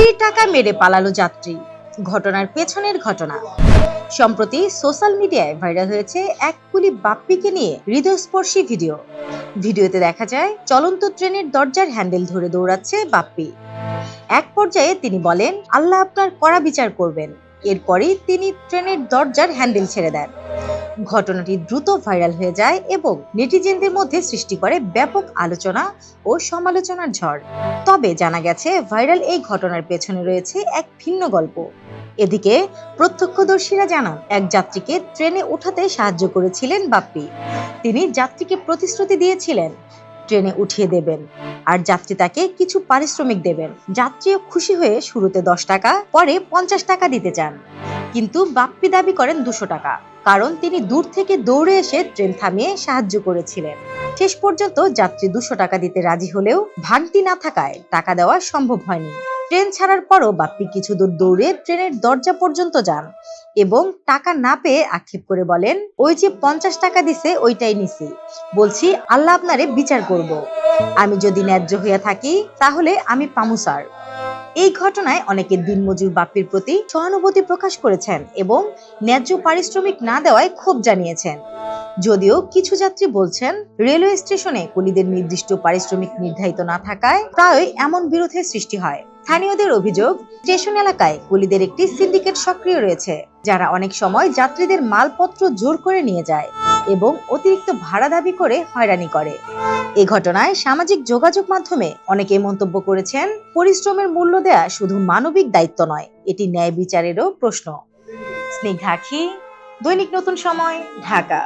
কুলির টাকা মেরে পালালো যাত্রী। ঘটনার পেছনের ঘটনা। সম্প্রতি সোশ্যাল মিডিয়ায় ভাইরাল হয়েছে এক কুলি বাপ্পিকে নিয়ে হৃদয়স্পর্শী ভিডিও। ভিডিওতে দেখা যায়, চলন্ত ট্রেনের দরজার হ্যান্ডেল ধরে দৌড়াচ্ছে বাপ্পি। এক পর্যায়ে তিনি বলেন, আল্লাহ আপনার কড়া বিচার করবেন। এরপরই তিনি ট্রেনের দরজার হ্যান্ডেল ছেড়ে দেন। ঘটনাটি দ্রুত ভাইরাল হয়ে যায় এবং নেটিজেনদের মধ্যে সৃষ্টি করে ব্যাপক আলোচনা ও সমালোচনার ঝড়। তবে জানা গেছে, ভাইরাল এই ঘটনার পেছনে রয়েছে এক ভিন্ন গল্প। এদিকে, প্রত্যক্ষদর্শীরা জানান, এক যাত্রীকে ট্রেনে উঠাতে সাহায্য করেছিলেন বাপ্পি। তিনি যাত্রীকে প্রতিশ্রুতি দিয়েছিলেন, ট্রেনে উঠিয়ে দেবেন। আর যাত্রী তাকে কিছু পারিশ্রমিক দেবেন। যাত্রীও খুশি হয়ে শুরুতে দশ টাকা, পরে পঞ্চাশ টাকা দিতে চান। কিন্তু বাপ্পি দাবি করেন দুশো টাকা, কারণ তিনি দূর থেকে দৌড়ে এসে ট্রেন থামিয়ে সাহায্য করেছিলেন। শেষ পর্যন্ত যাত্রী দুশো টাকা দিতে রাজি হলেও ভাঙতি না থাকায় টাকা দেওয়া সম্ভব হয়নি। ট্রেন ছাড়ার পরও বাপ্পি কিছু দূর দৌড়ে ট্রেনের দরজা পর্যন্ত যান এবং টাকা না পেয়ে আক্ষেপ করে বলেন, ওই যে পঞ্চাশ টাকা দিছে, ওইটাই নিছি। বলছি, আল্লাহ আপনারে বিচার করব। আমি যদি ন্যায্য হইয়া থাকি, তাহলে আমি পামু, স্যার। এই ঘটনায় অনেকে দিনমজুর বাপ্পির প্রতি সহানুভূতি প্রকাশ করেছেন এবং ন্যায্য পারিশ্রমিক না দেওয়ায় ক্ষোভ জানিয়েছেন। যদিও কিছু যাত্রী বলছেন, রেলওয়ে স্টেশনে কুলিদের নির্দিষ্ট পারিশ্রমিক নির্ধারিত না থাকায় প্রায়ই এমন বিরোধের সৃষ্টি হয়। স্থানীয়দের অভিযোগ, স্টেশন এলাকায় কুলিদের একটি সিন্ডিকেট সক্রিয় রয়েছে, যারা অনেক সময় যাত্রীদের মালপত্র জোর করে নিয়ে যায় এবং অতিরিক্ত ভাড়া দাবি করে হয়রানি করে। এ ঘটনায় সামাজিক যোগাযোগ মাধ্যমে অনেকে মন্তব্য করেছেন, পরিশ্রমের মূল্য দেয়া শুধু মানবিক দায়িত্ব নয়, এটি ন্যায় বিচারেরও প্রশ্ন। স্নিগ্ধাখি দৈনিক নতুন সময়, ঢাকা।